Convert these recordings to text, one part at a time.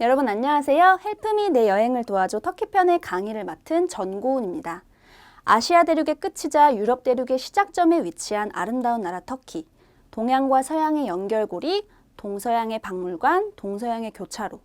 여러분 안녕하세요. 헬프미 내 여행을 도와줘 터키 편의 강의를 맡은 전고은입니다. 아시아 대륙의 끝이자 유럽 대륙의 시작점에 위치한 아름다운 나라 터키. 동양과 서양의 연결고리, 동서양의 박물관, 동서양의 교차로.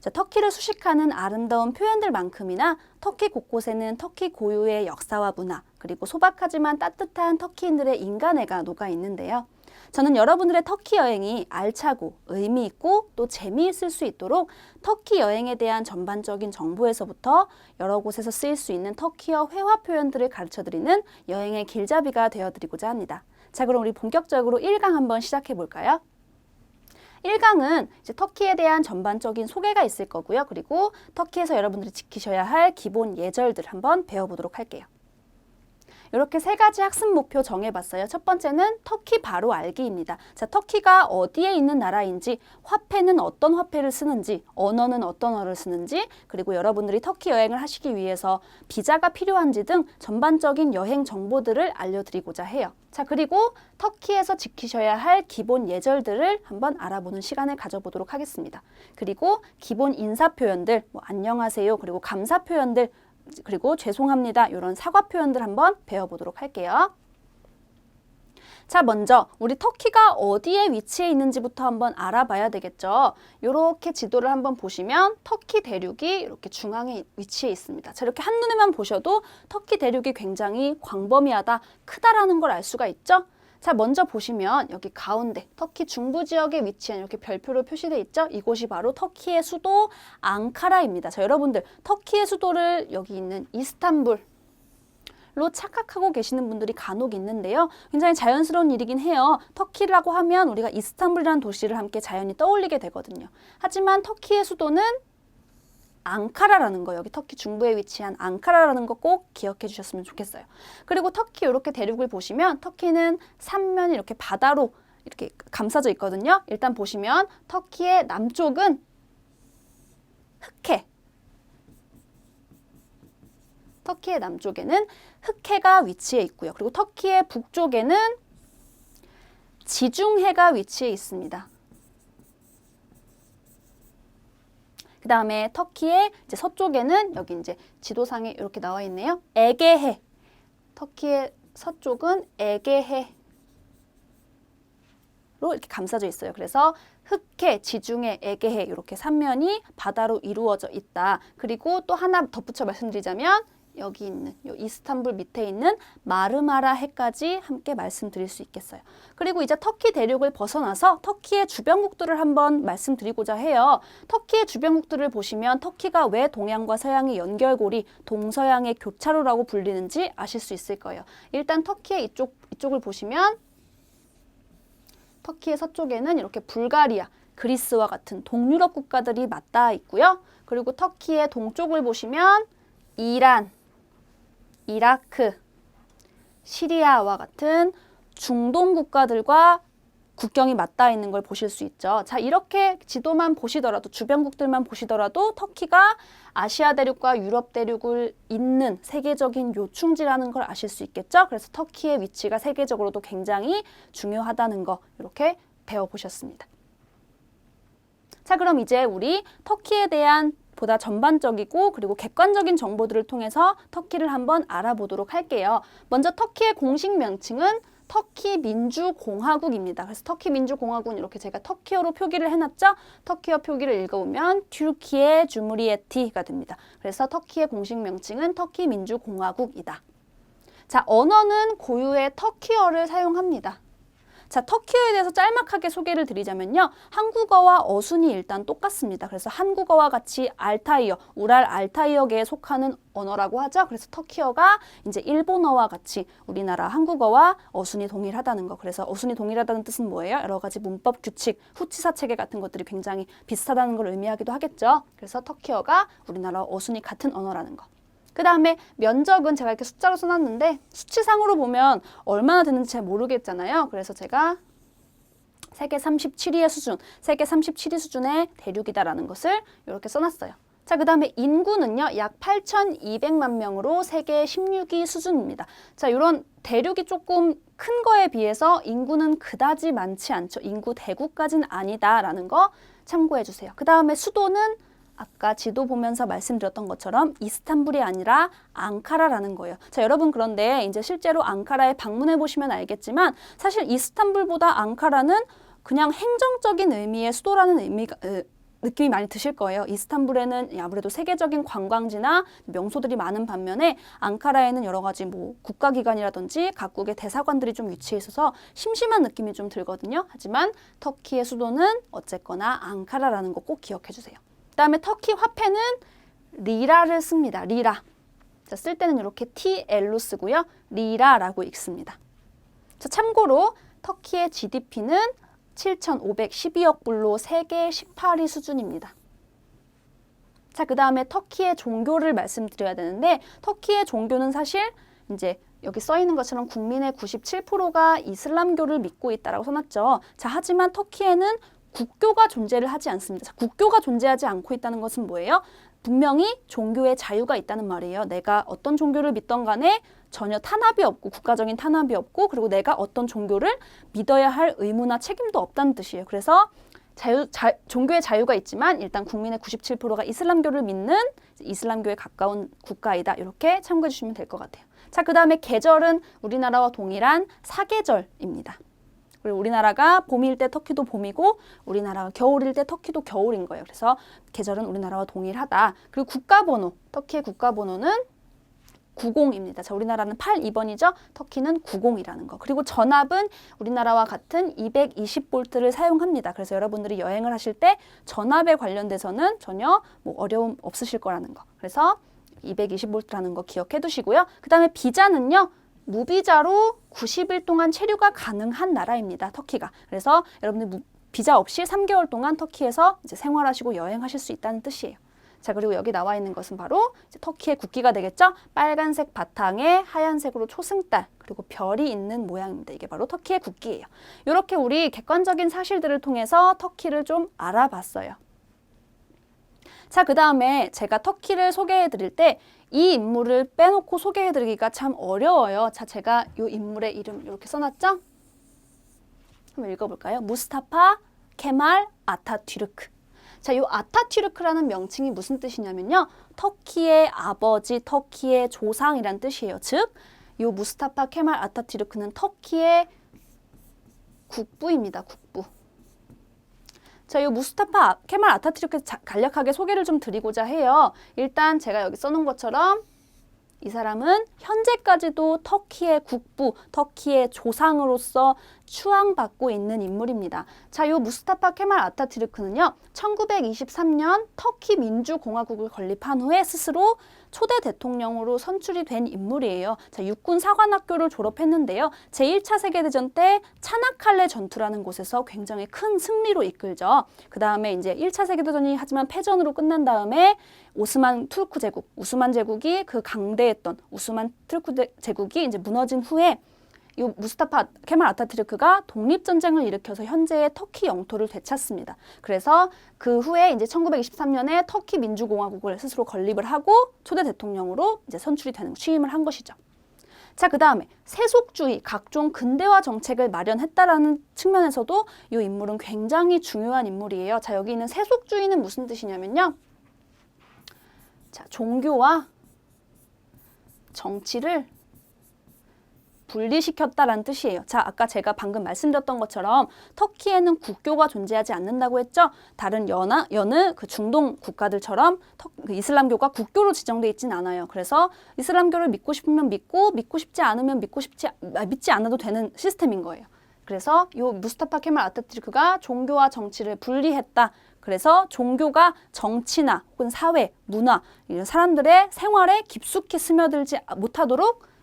자, 터키를 수식하는 아름다운 표현들만큼이나 터키 곳곳에는 터키 고유의 역사와 문화, 그리고 소박하지만 따뜻한 터키인들의 인간애가 녹아 있는데요. 저는 여러분들의 터키 여행이 알차고 의미 있고 또 재미있을 수 있도록 터키 여행에 대한 전반적인 정보에서부터 여러 곳에서 쓰일 수 있는 터키어 회화 표현들을 가르쳐 드리는 여행의 길잡이가 되어 드리고자 합니다. 자, 그럼 우리 본격적으로 1강 한번 시작해 볼까요? 1강은 이제 터키에 대한 전반적인 소개가 있을 거고요. 그리고 터키에서 여러분들이 지키셔야 할 기본 예절들 한번 배워보도록 할게요. 이렇게 세 가지 학습 목표 정해봤어요. 첫 번째는 터키 바로 알기입니다. 자, 터키가 어디에 있는 나라인지, 화폐는 어떤 화폐를 쓰는지, 언어는 어떤 언어를 쓰는지, 그리고 여러분들이 터키 여행을 하시기 위해서 비자가 필요한지 등 전반적인 여행 정보들을 알려드리고자 해요. 자, 그리고 터키에서 지키셔야 할 기본 예절들을 한번 알아보는 시간을 가져보도록 하겠습니다. 그리고 기본 인사 표현들, 뭐 안녕하세요, 그리고 감사 표현들, 그리고 죄송합니다. 이런 사과 표현들 한번 배워보도록 할게요. 자, 먼저 우리 터키가 어디에 위치해 있는지부터 한번 알아봐야 되겠죠. 이렇게 지도를 한번 보시면 터키 대륙이 이렇게 중앙에 위치해 있습니다. 자, 이렇게 한눈에만 보셔도 터키 대륙이 굉장히 광범위하다, 크다라는 걸 알 수가 있죠. 자, 먼저 보시면 여기 가운데 터키 중부 지역에 위치한 이렇게 별표로 표시되어 있죠? 이곳이 바로 터키의 수도 앙카라입니다. 자, 여러분들 터키의 수도를 여기 있는 이스탄불 로 착각하고 계시는 분들이 간혹 있는데요. 굉장히 자연스러운 일이긴 해요. 터키라고 하면 우리가 이스탄불이라는 도시를 함께 자연히 떠올리게 되거든요. 하지만 터키의 수도는 앙카라라는 거 여기 터키 중부에 위치한 앙카라라는 거 꼭 기억해 주셨으면 좋겠어요. 그리고 터키 이렇게 대륙을 보시면 터키는 삼면이 이렇게 바다로 이렇게 감싸져 있거든요. 일단 보시면 터키의 남쪽은 흑해 터키의 남쪽에는 흑해가 위치해 있고요. 그리고 터키의 북쪽에는 지중해가 위치해 있습니다. 그 다음에 터키의 이제 서쪽에는 여기 이제 지도상에 이렇게 나와 있네요. 에게해. 터키의 서쪽은 에게해. 로 이렇게 감싸져 있어요. 그래서 흑해, 지중해, 에게해 이렇게 삼면이 바다로 이루어져 있다. 그리고 또 하나 덧붙여 말씀드리자면 여기 있는 요 이스탄불 밑에 있는 마르마라 해까지 함께 말씀드릴 수 있겠어요. 그리고 이제 터키 대륙을 벗어나서 터키의 주변국들을 한번 말씀드리고자 해요. 터키의 주변국들을 보시면 터키가 왜 동양과 서양의 연결고리, 동서양의 교차로라고 불리는지 아실 수 있을 거예요. 일단 터키의 이쪽 이쪽을 보시면 터키의 서쪽에는 이렇게 불가리아, 그리스와 같은 동유럽 국가들이 맞닿아 있고요. 그리고 터키의 동쪽을 보시면 이란, 이라크, 시리아와 같은 중동 국가들과 국경이 맞닿아 있는 걸 보실 수 있죠. 자, 이렇게 지도만 보시더라도 주변국들만 보시더라도 터키가 아시아 대륙과 유럽 대륙을 잇는 세계적인 요충지라는 걸 아실 수 있겠죠. 그래서 터키의 위치가 세계적으로도 굉장히 중요하다는 거 이렇게 배워 보셨습니다. 자, 그럼 이제 우리 터키에 대한 보다 전반적이고 그리고 객관적인 정보들을 통해서 터키를 한번 알아보도록 할게요. 먼저 터키의 공식 명칭은 터키 민주공화국입니다. 그래서 터키 민주공화국은 이렇게 제가 터키어로 표기를 해놨죠. 터키어 표기를 읽어보면 튀르키예 주무리에티가 됩니다. 그래서 터키의 공식 명칭은 터키 민주공화국이다. 자, 언어는 고유의 터키어를 사용합니다. 자, 터키어에 대해서 짤막하게 소개를 드리자면요. 한국어와 어순이 일단 똑같습니다. 그래서 한국어와 같이 알타이어, 우랄 알타이어계에 속하는 언어라고 하죠. 그래서 터키어가 이제 일본어와 같이 우리나라 한국어와 어순이 동일하다는 거. 그래서 어순이 동일하다는 뜻은 뭐예요? 여러 가지 문법 규칙, 후치사 체계 같은 것들이 굉장히 비슷하다는 걸 의미하기도 하겠죠. 그래서 터키어가 우리나라 어순이 같은 언어라는 거. 그 다음에 면적은 제가 이렇게 숫자로 써놨는데 수치상으로 보면 얼마나 되는지 잘 모르겠잖아요. 그래서 제가 세계 37위의 수준, 세계 37위 수준의 대륙이다라는 것을 이렇게 써놨어요. 자, 그 다음에 인구는요, 약 8,200만 명으로 세계 16위 수준입니다. 자, 이런 대륙이 조금 큰 거에 비해서 인구는 그다지 많지 않죠. 인구 대국까지는 아니다라는 거 참고해 주세요. 그 다음에 수도는 아까 지도 보면서 말씀드렸던 것처럼 이스탄불이 아니라 앙카라라는 거예요. 자, 여러분 그런데 이제 실제로 앙카라에 방문해 보시면 알겠지만 사실 이스탄불보다 앙카라는 그냥 행정적인 의미의 수도라는 의미가 으, 느낌이 많이 드실 거예요. 이스탄불에는 아무래도 세계적인 관광지나 명소들이 많은 반면에 앙카라에는 여러 가지 뭐 국가기관이라든지 각국의 대사관들이 좀 위치해 있어서 심심한 느낌이 좀 들거든요. 하지만 터키의 수도는 어쨌거나 앙카라라는 거 꼭 기억해 주세요. 그다음에 터키 화폐는 리라를 씁니다. 리라. 자, 쓸 때는 이렇게 TL로 쓰고요. 리라라고 읽습니다. 자, 참고로 터키의 GDP는 7,512억 불로 세계 18위 수준입니다. 자, 그 다음에 터키의 종교를 말씀드려야 되는데, 터키의 종교는 사실 이제 여기 써 있는 것처럼 국민의 97%가 이슬람교를 믿고 있다라고 써놨죠. 자, 하지만 터키에는 국교가 존재를 하지 않습니다. 자, 국교가 존재하지 않고 있다는 것은 뭐예요? 분명히 종교의 자유가 있다는 말이에요. 내가 어떤 종교를 믿던 간에 전혀 탄압이 없고 국가적인 탄압이 없고 그리고 내가 어떤 종교를 믿어야 할 의무나 책임도 없다는 뜻이에요. 그래서 자유, 자, 종교의 자유가 있지만 일단 국민의 97%가 이슬람교를 믿는 이슬람교에 가까운 국가이다. 이렇게 참고해 주시면 될 것 같아요. 자, 그 다음에 계절은 우리나라와 동일한 사계절입니다. 그리고 우리나라가 봄일 때 터키도 봄이고 우리나라가 겨울일 때 터키도 겨울인 거예요. 그래서 계절은 우리나라와 동일하다. 그리고 국가 번호, 터키의 국가 번호는 90입니다. 자, 우리나라는 82번이죠. 터키는 90이라는 거. 그리고 전압은 우리나라와 같은 220볼트를 사용합니다. 그래서 여러분들이 여행을 하실 때 전압에 관련돼서는 전혀 뭐 어려움 없으실 거라는 거. 그래서 220볼트라는 거 기억해 두시고요. 그 다음에 비자는요. 무비자로 90일 동안 체류가 가능한 나라입니다. 터키가. 그래서 여러분들 무, 비자 없이 3개월 동안 터키에서 이제 생활하시고 여행하실 수 있다는 뜻이에요. 자, 그리고 여기 나와 있는 것은 바로 터키의 국기가 되겠죠? 빨간색 바탕에 하얀색으로 초승달, 그리고 별이 있는 모양입니다. 이게 바로 터키의 국기예요. 이렇게 우리 객관적인 사실들을 통해서 터키를 좀 알아봤어요. 자, 그 다음에 제가 터키를 소개해 드릴 때 이 인물을 빼놓고 소개해 드리기가 참 어려워요. 자, 제가 이 인물의 이름 이렇게 써놨죠? 한번 읽어볼까요? 무스타파 케말 아타튀르크. 자, 이 아타튀르크라는 명칭이 무슨 뜻이냐면요. 터키의 아버지, 터키의 조상이란 뜻이에요. 즉, 이 무스타파 케말 아타튀르크는 터키의 국부입니다. 국부. 자, 이 무스타파 케말 아타튀르크 자, 간략하게 소개를 좀 드리고자 해요. 일단 제가 여기 써놓은 것처럼 이 사람은 현재까지도 터키의 국부, 터키의 조상으로서 추앙받고 있는 인물입니다. 자, 요 무스타파 케말 아타튀르크는요, 1923년 터키 민주공화국을 건립한 후에 스스로 초대 대통령으로 선출이 된 인물이에요. 자, 육군 사관학교를 졸업했는데요. 제1차 세계대전 때 차나칼레 전투라는 곳에서 굉장히 큰 승리로 이끌죠. 그 다음에 이제 1차 세계대전이 하지만 패전으로 끝난 다음에 오스만 투르크 제국, 우스만 제국이 그 강대했던 우스만 투르크 제국이 이제 무너진 후에 이 무스타파 케말 아타트르크가 독립 전쟁을 일으켜서 현재의 터키 영토를 되찾습니다. 그래서 그 후에 이제 1923년에 터키 민주공화국을 스스로 건립을 하고 초대 대통령으로 이제 선출이 되는 취임을 한 것이죠. 자, 그 다음에 세속주의, 각종 근대화 정책을 마련했다라는 측면에서도 이 인물은 굉장히 중요한 인물이에요. 자, 여기 있는 세속주의는 무슨 뜻이냐면요. 자, 종교와 정치를 분리시켰다라는 뜻이에요. 자, 아까 제가 방금 말씀드렸던 것처럼 터키에는 국교가 존재하지 않는다고 했죠. 다른 여나 여느 그 중동 국가들처럼 터, 그 이슬람교가 국교로 지정돼 있진 않아요. 그래서 이슬람교를 믿고 싶으면 믿고 믿고 싶지 않으면 믿고 싶지 아, 믿지 않아도 되는 시스템인 거예요. 그래서 요 무스타파 케말 아타트르크가 종교와 정치를 분리했다. 그래서 종교가 정치나 혹은 사회, 문화 이런 사람들의 생활에 깊숙이 스며들지 못하도록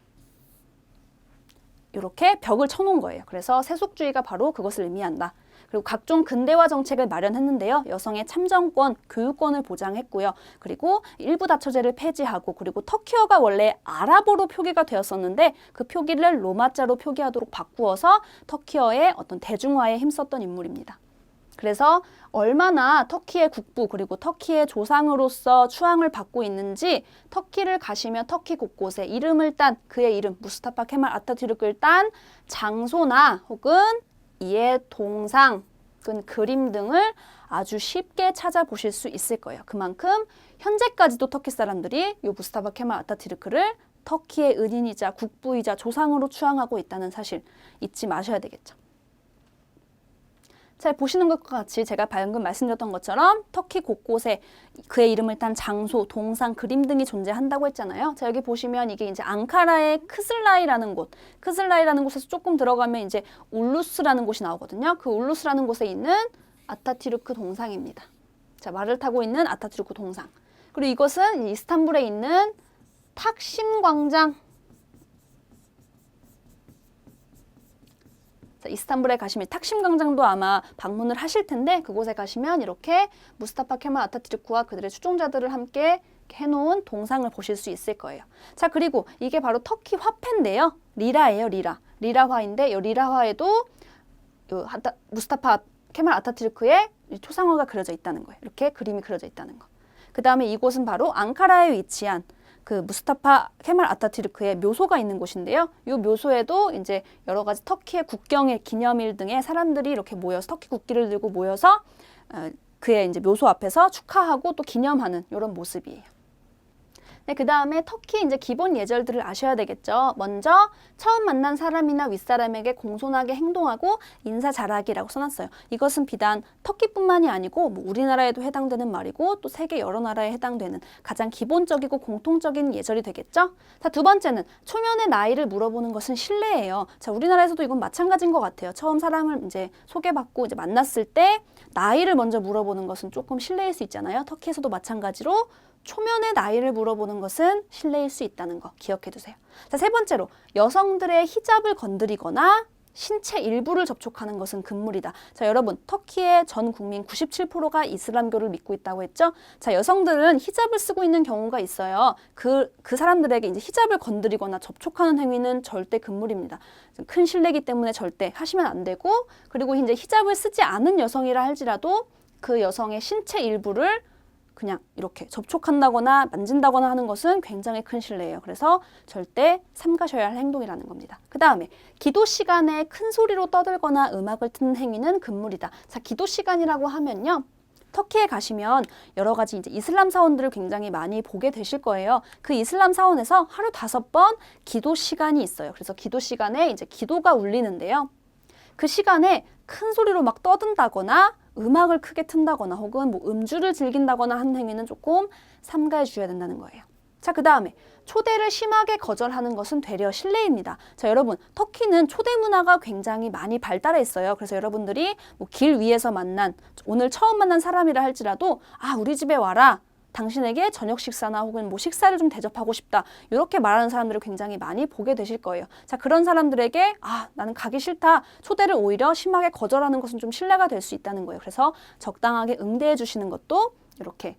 이렇게 벽을 쳐놓은 거예요. 그래서 세속주의가 바로 그것을 의미한다. 그리고 각종 근대화 정책을 마련했는데요. 여성의 참정권, 교육권을 보장했고요. 그리고 일부 다처제를 폐지하고 그리고 터키어가 원래 아랍어로 표기가 되었었는데 그 표기를 로마자로 표기하도록 바꾸어서 터키어의 어떤 대중화에 힘썼던 인물입니다. 그래서 얼마나 터키의 국부 그리고 터키의 조상으로서 추앙을 받고 있는지 터키를 가시면 터키 곳곳에 이름을 딴 그의 이름 무스타파 케말 아타튀르크를 딴 장소나 혹은 이의 동상 혹은 그림 등을 아주 쉽게 찾아보실 수 있을 거예요. 그만큼 현재까지도 터키 사람들이 요 무스타바 케말 아타티르크를 터키의 은인이자 국부이자 조상으로 추앙하고 있다는 사실 잊지 마셔야 되겠죠. 잘 보시는 것과 같이 제가 방금 말씀드렸던 것처럼 터키 곳곳에 그의 이름을 딴 장소, 동상, 그림 등이 존재한다고 했잖아요. 자, 여기 보시면 이게 이제 앙카라의 크슬라이라는 곳, 크슬라이라는 곳에서 조금 들어가면 이제 울루스라는 곳이 나오거든요. 그 울루스라는 곳에 있는 아타티르크 동상입니다. 자, 말을 타고 있는 아타티르크 동상. 그리고 이것은 이스탄불에 있는 탁심 광장. 이스탄불에 가시면 탁심 광장도 아마 방문을 하실 텐데 그곳에 가시면 이렇게 무스타파 케말 아타티르크와 그들의 추종자들을 함께 해놓은 동상을 보실 수 있을 거예요. 자 그리고 이게 바로 터키 화폐인데요. 리라예요, 리라. 리라화인데 이 리라화에도 요 하타, 무스타파 케말 아타티르크의 초상화가 그려져 있다는 거예요. 이렇게 그림이 그려져 있다는 거. 그 다음에 이곳은 바로 앙카라에 위치한 그 무스타파 케말 아타티르크의 묘소가 있는 곳인데요. 이 묘소에도 이제 여러 가지 터키의 국경일 기념일 등의 사람들이 이렇게 모여서 터키 국기를 들고 모여서 어, 그의 이제 묘소 앞에서 축하하고 또 기념하는 이런 모습이에요. 네, 그 다음에 터키 이제 기본 예절들을 아셔야 되겠죠. 먼저 처음 만난 사람이나 윗사람에게 공손하게 행동하고 인사 잘하기라고 써놨어요. 이것은 비단 터키뿐만이 아니고 뭐 우리나라에도 해당되는 말이고 또 세계 여러 나라에 해당되는 가장 기본적이고 공통적인 예절이 되겠죠. 자, 두 번째는 초면의 나이를 물어보는 것은 신뢰예요. 자, 우리나라에서도 이건 마찬가지인 것 같아요. 처음 사람을 이제 소개받고 이제 만났을 때 나이를 먼저 물어보는 것은 조금 신뢰일 수 있잖아요. 터키에서도 마찬가지로 초면의 나이를 물어보는 것은 신뢰일 수 있다는 거 기억해 두세요. 자, 세 번째로 여성들의 히잡을 건드리거나 신체 일부를 접촉하는 것은 금물이다. 자, 여러분, 터키의 전 국민 97%가 이슬람교를 믿고 있다고 했죠? 자, 여성들은 히잡을 쓰고 있는 경우가 있어요. 그, 그 사람들에게 이제 히잡을 건드리거나 접촉하는 행위는 절대 금물입니다. 큰 신뢰기 때문에 절대 하시면 안 되고, 그리고 이제 히잡을 쓰지 않은 여성이라 할지라도 그 여성의 신체 일부를 그냥 이렇게 접촉한다거나 만진다거나 하는 것은 굉장히 큰 실례예요. 그래서 절대 삼가셔야 할 행동이라는 겁니다. 그 다음에 기도 시간에 큰 소리로 떠들거나 음악을 듣는 행위는 금물이다. 자, 기도 시간이라고 하면요. 터키에 가시면 여러 가지 이제 이슬람 사원들을 굉장히 많이 보게 되실 거예요. 그 이슬람 사원에서 하루 다섯 번 기도 시간이 있어요. 그래서 기도 시간에 이제 기도가 울리는데요. 그 시간에 큰 소리로 막 떠든다거나 음악을 크게 튼다거나 혹은 뭐 음주를 즐긴다거나 하는 행위는 조금 삼가해 주셔야 된다는 거예요. 자, 그 다음에 초대를 심하게 거절하는 것은 되려 실례입니다. 자, 여러분, 터키는 초대 문화가 굉장히 많이 발달해 있어요. 그래서 여러분들이 뭐 길 위에서 만난, 오늘 처음 만난 사람이라 할지라도, 아, 우리 집에 와라. 당신에게 저녁 식사나 혹은 뭐 식사를 좀 대접하고 싶다. 이렇게 말하는 사람들을 굉장히 많이 보게 되실 거예요. 자, 그런 사람들에게 아, 나는 가기 싫다. 초대를 오히려 심하게 거절하는 것은 좀 신뢰가 될 수 있다는 거예요. 그래서 적당하게 응대해 주시는 것도 이렇게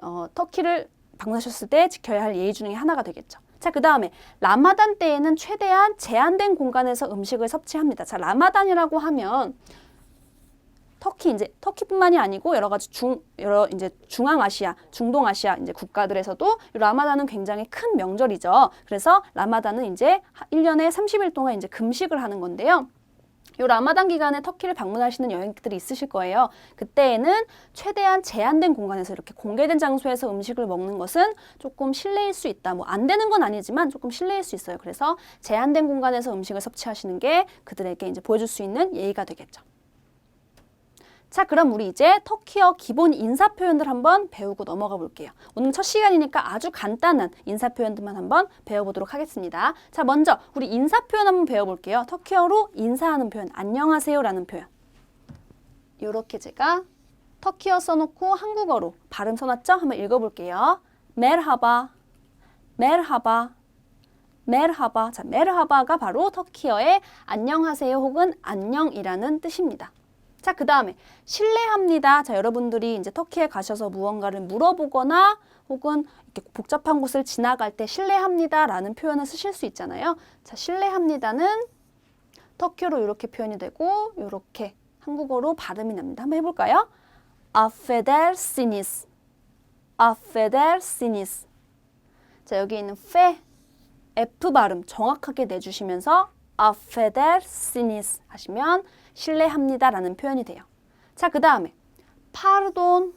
어, 터키를 방문하셨을 때 지켜야 할 예의 중에 하나가 되겠죠. 자, 그 다음에 라마단 때에는 최대한 제한된 공간에서 음식을 섭취합니다. 자, 라마단이라고 하면 터키 이제 터키뿐만이 아니고 여러 가지 중 여러 이제 중앙아시아, 중동아시아 이제 국가들에서도 이 라마단은 굉장히 큰 명절이죠. 그래서 라마단은 이제 1년에 30일 동안 이제 금식을 하는 건데요. 요 라마단 기간에 터키를 방문하시는 여행객들이 있으실 거예요. 그때에는 최대한 제한된 공간에서 이렇게 공개된 장소에서 음식을 먹는 것은 조금 실례일 수 있다. 뭐 안 되는 건 아니지만 조금 실례일 수 있어요. 그래서 제한된 공간에서 음식을 섭취하시는 게 그들에게 이제 보여줄 수 있는 예의가 되겠죠. 자, 그럼 우리 이제 터키어 기본 인사 표현들 한번 배우고 넘어가 볼게요. 오늘 첫 시간이니까 아주 간단한 인사 표현들만 한번 배워보도록 하겠습니다. 자, 먼저 우리 인사 표현 한번 배워볼게요. 터키어로 인사하는 표현, 안녕하세요라는 표현. 이렇게 제가 터키어 써놓고 한국어로 발음 써놨죠? 한번 읽어볼게요. 메르하바, 메르하바, 메르하바. 자, 메르하바가 바로 터키어의 안녕하세요 혹은 안녕이라는 뜻입니다. 자, 그 다음에 신뢰합니다. 자, 여러분들이 이제 터키에 가셔서 무언가를 물어보거나 혹은 이렇게 복잡한 곳을 지나갈 때 신뢰합니다라는 표현을 쓰실 수 있잖아요. 자, 신뢰합니다는 터키어로 이렇게 표현이 되고 이렇게 한국어로 발음이 납니다. 한번 해볼까요? affedersiniz, affedersiniz. 자, 여기 있는 fe, f 발음 정확하게 내주시면서 affedersiniz 하시면 신뢰합니다라는 표현이 돼요. 자, 그 다음에 파르돈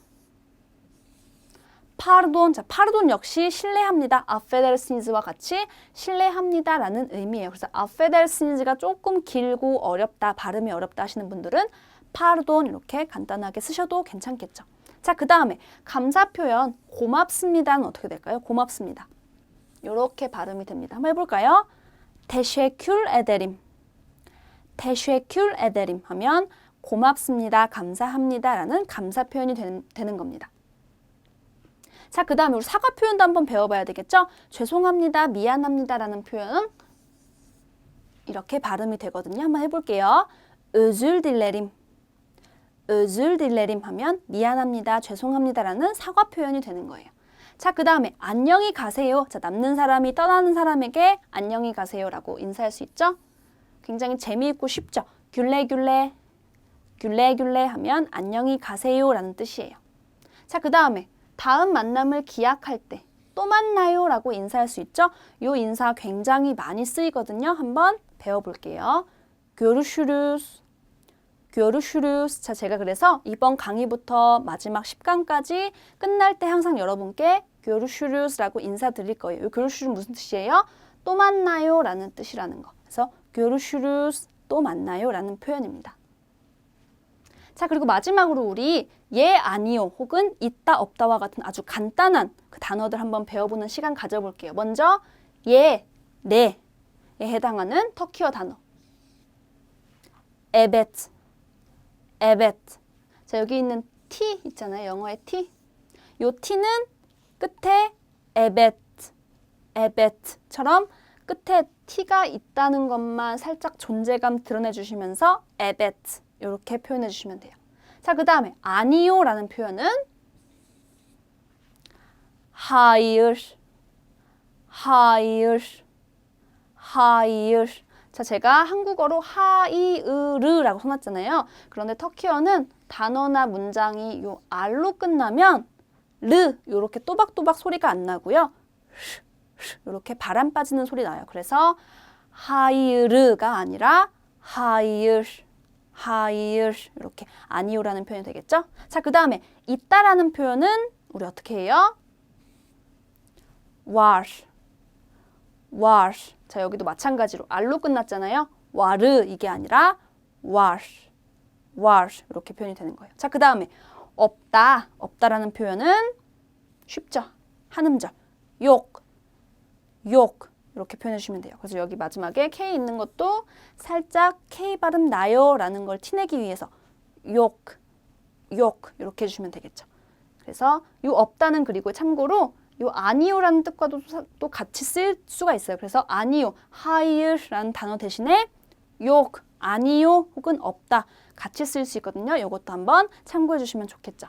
파르돈, 자, 파르돈 역시 신뢰합니다. 아페델스니즈와 같이 신뢰합니다라는 의미예요. 그래서 아페델스니즈가 조금 길고 어렵다, 발음이 어렵다 하시는 분들은 파르돈 이렇게 간단하게 쓰셔도 괜찮겠죠. 자, 그 다음에 감사 표현 고맙습니다는 어떻게 될까요? 고맙습니다. 이렇게 발음이 됩니다. 한번 해볼까요? teşekkür ederim. Teşekkür ederim 하면 고맙습니다, 감사합니다라는 감사 표현이 되는, 되는 겁니다. 자, 그 다음에 우리 사과 표현도 한번 배워봐야 되겠죠? 죄송합니다, 미안합니다라는 표현은 이렇게 발음이 되거든요. 한번 해볼게요. özür dilerim 하면 미안합니다, 죄송합니다라는 사과 표현이 되는 거예요. 자, 그 다음에 안녕히 가세요. 자, 남는 사람이 떠나는 사람에게 안녕히 가세요라고 인사할 수 있죠? 굉장히 재미있고 쉽죠? 귤레귤레, 귤레귤레 하면 안녕히 가세요 라는 뜻이에요. 자, 그 다음에 다음 만남을 기약할 때 또 만나요 라고 인사할 수 있죠? 이 인사 굉장히 많이 쓰이거든요. 한번 배워볼게요. görüşürüz, görüşürüz. 자, 제가 그래서 이번 강의부터 마지막 10강까지 끝날 때 항상 여러분께 görüşürüz라고 인사드릴 거예요. 이 görüşürüz 무슨 뜻이에요? 또 만나요 라는 뜻이라는 거. 그래서 görüşürüz, 또 만나요 라는 표현입니다. 자, 그리고 마지막으로 우리 예, 아니요, 혹은 있다, 없다와 같은 아주 간단한 그 단어들 한번 배워보는 시간 가져볼게요. 먼저 예, 네 에 해당하는 터키어 단어. 에베트. 자, 여기 있는 t 있잖아요. 영어의 t. 요 t는 끝에 에베트, 에베트처럼 끝에 t가 있다는 것만 살짝 존재감 드러내 주시면서 에베트 이렇게 표현해 주시면 돼요. 자, 그 다음에 아니요라는 표현은 hayır, hayır, hayır. 자, 제가 한국어로 하이으르라고 써놨잖아요. 그런데 터키어는 단어나 문장이 요 알로 끝나면 르 이렇게 또박또박 소리가 안 나고요. 이렇게 바람 빠지는 소리 나요. 그래서 하이르가 아니라 하이르 하이르 이렇게 아니요라는 표현이 되겠죠? 자, 그 다음에 있다라는 표현은 우리 어떻게 해요? war war 자, 여기도 마찬가지로 알로 끝났잖아요. 와르 이게 아니라 war war 이렇게 표현이 되는 거예요. 자, 그 다음에 없다 없다라는 표현은 쉽죠? 한 음절 욕 욕 이렇게 표현해 주시면 돼요. 그래서 여기 마지막에 K 있는 것도 살짝 K 발음 나요 라는 걸 티내기 위해서 욕, 욕 이렇게 해주시면 되겠죠. 그래서 요 없다는 그리고 참고로 요 아니요라는 뜻과도 사- 또 같이 쓸 수가 있어요. 그래서 아니요, 하이르라는 단어 대신에 욕, 아니요 혹은 없다 같이 쓸 수 있거든요. 요것도 한번 참고해 주시면 좋겠죠.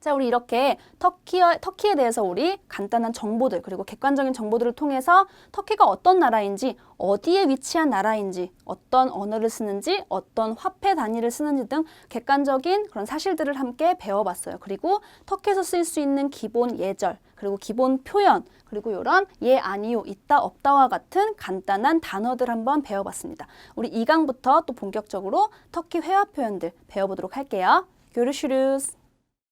자, 우리 이렇게 터키어, 터키에 대해서 우리 간단한 정보들 그리고 객관적인 정보들을 통해서 터키가 어떤 나라인지 어디에 위치한 나라인지 어떤 언어를 쓰는지 어떤 화폐 단위를 쓰는지 등 객관적인 그런 사실들을 함께 배워봤어요. 그리고 터키에서 쓸 수 있는 기본 예절 그리고 기본 표현 그리고 이런 예 아니요 있다 없다와 같은 간단한 단어들 한번 배워봤습니다. 우리 2강부터 또 본격적으로 터키 회화 표현들 배워보도록 할게요. 교르슈르스